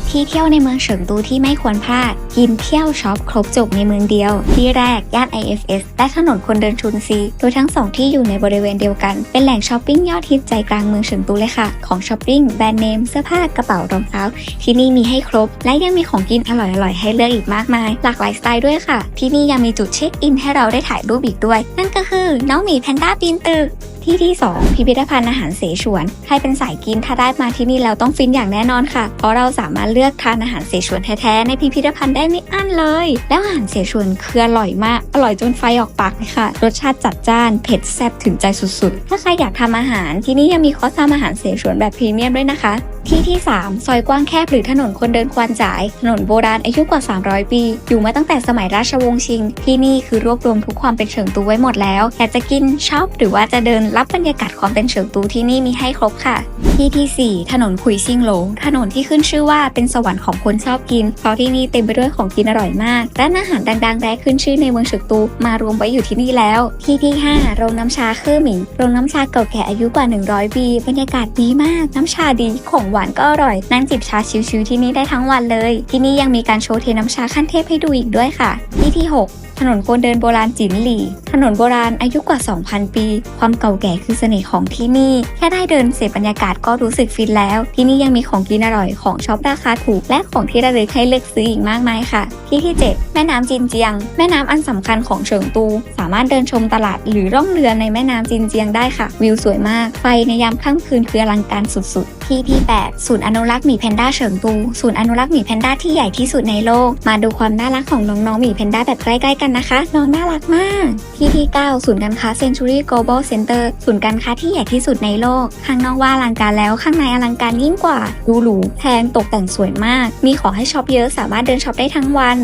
10 ที่เที่ยวในเมืองเฉิงตูที่ไม่ควรพลาด กินเที่ยวช็อปครบจบในเมืองเดียว ที่แรกย่าน IFS และถนนคนเดินชุนซีโดยทั้งสองที่อยู่ในบริเวณเดียวกัน เป็นแหล่งช้อปปิ้งยอดฮิตใจกลางเมืองเฉิงตูเลยค่ะ ของช้อปปิ้งแบรนด์เนมเสื้อผ้ากระเป๋ารองเท้า ที่นี่มีให้ครบ และยังมีของกินอร่อยๆให้เลือกอีกมากมาย หลากหลายสไตล์ด้วยค่ะ ที่นี่ยังมีจุดเช็คอินให้เราได้ถ่ายรูปอีกด้วย นั่นก็คือน้องหมีแพนด้าปีนตึก ที่ที่ 2 พิพิธภัณฑ์อาหารเสฉวน ใครเป็นสายกินถ้าได้มาที่นี่แล้วต้องฟินอย่างแน่นอนค่ะ เพราะเราสามารถเลือกทานอาหารเสฉวนแท้ๆในพิพิธภัณฑ์ได้ไม่อั้นเลย แล้วอาหารเสฉวนคืออร่อยมาก อร่อยจนไฟออกปากเลยค่ะ รสชาติจัดจ้านเผ็ดแซ่บถึงใจสุดๆ ถ้าใครอยากทำอาหารที่นี่ยังมีคอร์สทำอาหารเสฉวนแบบพรีเมียมด้วยนะคะ ที่ที่ 3 ซอยกว้างแคบหรือถนนคนเดินควานจ่าย ถนนโบราณอายุกว่า 300 ปี อยู่มาตั้งแต่สมัยราชวงศ์ชิง ที่นี่คือรวบรวมทุกความเป็นเฉิงตูไว้หมดแล้วอยากจะกินช็อปหรือว่าจะเดินรับบรรยากาศความเป็นเฉิงตูที่นี่มีให้ครบค่ะ ที่ที่ 4 ถนนคุยซิงหลง ถนนที่ขึ้นชื่อว่าเป็นสวรรค์ของคนชอบกิน เพราะที่นี่เต็มไปด้วยของกินอร่อยมาก ร้านอาหารดังๆแรกขึ้นชื่อในเมืองเฉิงตูมารวมไว้อยู่ที่นี่แล้ว ที่ที่ 5 โรงน้ำชาเคอร์หมิง โรงน้ำชาเก่าแก่อายุกว่า 100 ปี บรรยากาศดีมาก น้ำชาดี ของหวานก็อร่อย นั่งจิบชาชิวๆที่นี่ได้ทั้งวันเลย ที่นี่ยังมีการโชว์เทน้ำชาขั้นเทพให้ดูอีกด้วยค่ะ ที่ที่ 6 ถนนคนเดินโบราณจินหลี่ ถนนโบราณอายุกว่า 2,000 ปี ความเก่าแก่คือเสน่ห์ของที่นี่ แค่ได้เดินเสพบรรยากาศก็รู้สึกฟินแล้ว ที่นี่ยังมีของกินอร่อยของช็อปราคาถูก และของที่ระลึกให้เลือกซื้ออีกมากมายค่ะ ที่ที่ 7 แม่น้ำจินเจียง แม่น้ำอันสำคัญของเฉิงตู สามารถเดินชมตลาดหรือร่องเรือในแม่น้ำจินเจียงได้ค่ะ วิวสวยมาก ไฟในยามค่ำคืนคืออลังการสุดๆ ที่ที่ 8 ศูนย์อนุรักษ์หมีแพนด้าเฉิงตู ศูนย์อนุรักษ์หมีแพนด้าที่ใหญ่ที่สุดในโลก มาดูความน่ารักของน้องๆหมีแพนด้าแบบใกล้ๆกันนะคะ น้องน่ารักมาก ที่ที่ 9 ศูนย์การค้า Century Global Center ศูนย์การค้าที่ใหญ่ที่สุดในโลก ข้างนอกว่าอลังการแล้วข้างในอลังการยิ่งกว่าดูหรูแพงตกแต่งสวยมาก มีของให้ช็อปเยอะสามารถเดินช็อปได้ทั้งวัน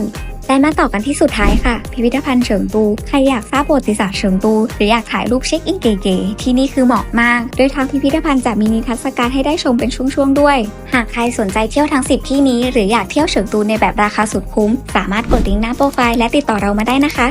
และมาต่อกันที่สุดท้ายค่ะ พิพิธภัณฑ์เฉิงตู ใครอยากทราบประวัติศาสตร์เฉิงตู หรืออยากถ่ายรูปเช็คอินเก๋ๆ ที่นี่คือเหมาะมาก โดยทางพิพิธภัณฑ์จะมีนิทรรศการให้ได้ชมเป็นช่วงๆด้วย หากใครสนใจเที่ยวทั้ง 10 ที่นี้ หรืออยากเที่ยวเฉิงตูในแบบราคาสุดคุ้ม สามารถกดลิงก์หน้าโปรไฟล์และติดต่อเรามาได้นะคะ